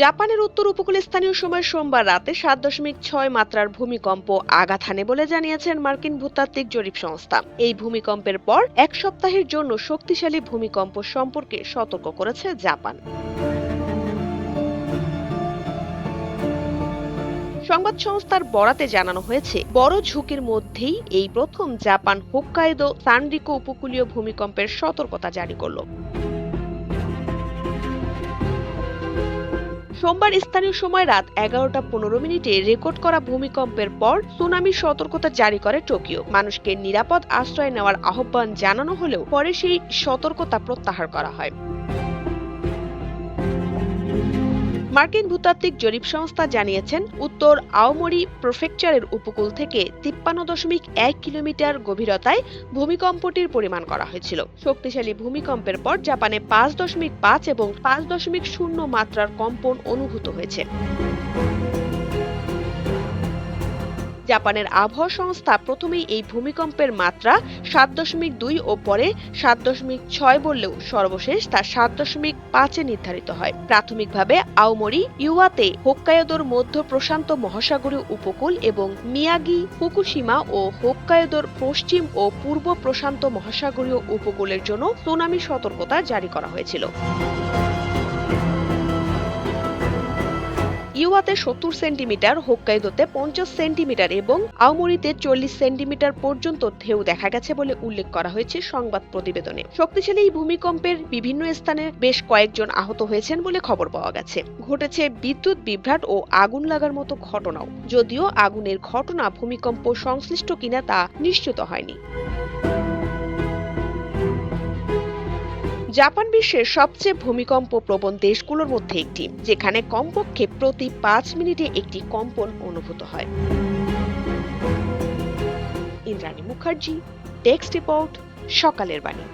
জাপানের উত্তর উপকূলে স্থানীয় সময় সোমবার রাতে সাত দশমিক ছয় মাত্রার ভূমিকম্প আঘাত হানে বলে জানিয়েছেন মার্কিন ভূতাত্ত্বিক জরিপ সংস্থা। এই ভূমিকম্পের পর এক সপ্তাহের জন্য শক্তিশালী ভূমিকম্প সম্পর্কে সতর্ক করেছে জাপান। সংবাদ সংস্থার বরাতে জানানো হয়েছে, বড় ঝুঁকির মধ্যেই এই প্রথম জাপান হোক্কাইদো সানরিকো উপকূলীয় ভূমিকম্পের সতর্কতা জারি করল। সোমবার স্থানীয় সময় রাত এগারোটা পনেরো মিনিটে রেকর্ড করা ভূমিকম্পের পর সুনামি সতর্কতা জারি করে টোকিও। মানুষকে নিরাপদ আশ্রয় নেওয়ার আহ্বান জানানো হলেও পরে সেই সতর্কতা প্রত্যাহার করা হয়। মার্কিন ভূতাত্ত্বিক জরিপ সংস্থা জানিয়েছেন, উত্তর আওমরি প্রফেকচারের উপকূল থেকে তিপ্পান্ন দশমিক এক কিলোমিটার গভীরতায় ভূমিকম্পটির পরিমাণ করা হয়েছিল। শক্তিশালী ভূমিকম্পের পর জাপানে পাঁচ দশমিক পাঁচ এবং পাঁচ দশমিক শূন্য মাত্রার কম্পন অনুভূত হয়েছে। জাপানের আবহাওয়া সংস্থা প্রথমেই এই ভূমিকম্পের মাত্রা সাত দশমিক দুই ও পরে সাত দশমিক ছয় বললেও সর্বশেষ তা সাত দশমিক পাঁচে নির্ধারিত হয়। প্রাথমিকভাবে আওমরি, ইউয়াতে, হোক্কায়দোর মধ্য প্রশান্ত মহাসাগরীয় উপকূল এবং মিয়াগি, ফুকুশিমা ও হোক্কায়দোর পশ্চিম ও পূর্ব প্রশান্ত মহাসাগরীয় উপকূলের জন্য সুনামি সতর্কতা জারি করা হয়েছিল। ইউয়াতে সত্তর সেন্টিমিটার, হোক্কাইদোতে পঞ্চাশ সেন্টিমিটার এবং আওমরিতে চল্লিশ সেন্টিমিটার পর্যন্ত ঢেউ দেখা গেছে বলে উল্লেখ করা হয়েছে সংবাদ প্রতিবেদনে। শক্তিশালী এই ভূমিকম্পের বিভিন্ন স্থানে বেশ কয়েকজন আহত হয়েছেন বলে খবর পাওয়া গেছে। ঘটেছে বিদ্যুৎ বিভ্রাট ও আগুন লাগার মতো ঘটনাও। যদিও আগুনের ঘটনা ভূমিকম্প সংশ্লিষ্ট কিনা তা নিশ্চিত হয়নি। জাপান বিশ্বের সবচেয়ে ভূমিকম্প প্রবণ দেশগুলোর মধ্যে একটি, যেখানে কমপক্ষে প্রতি পাঁচ মিনিটে একটি কম্পন অনুভূত হয়। ইন্দ্রাণী মুখার্জি টেক্সট রিপোর্ট, সকালের বাণী।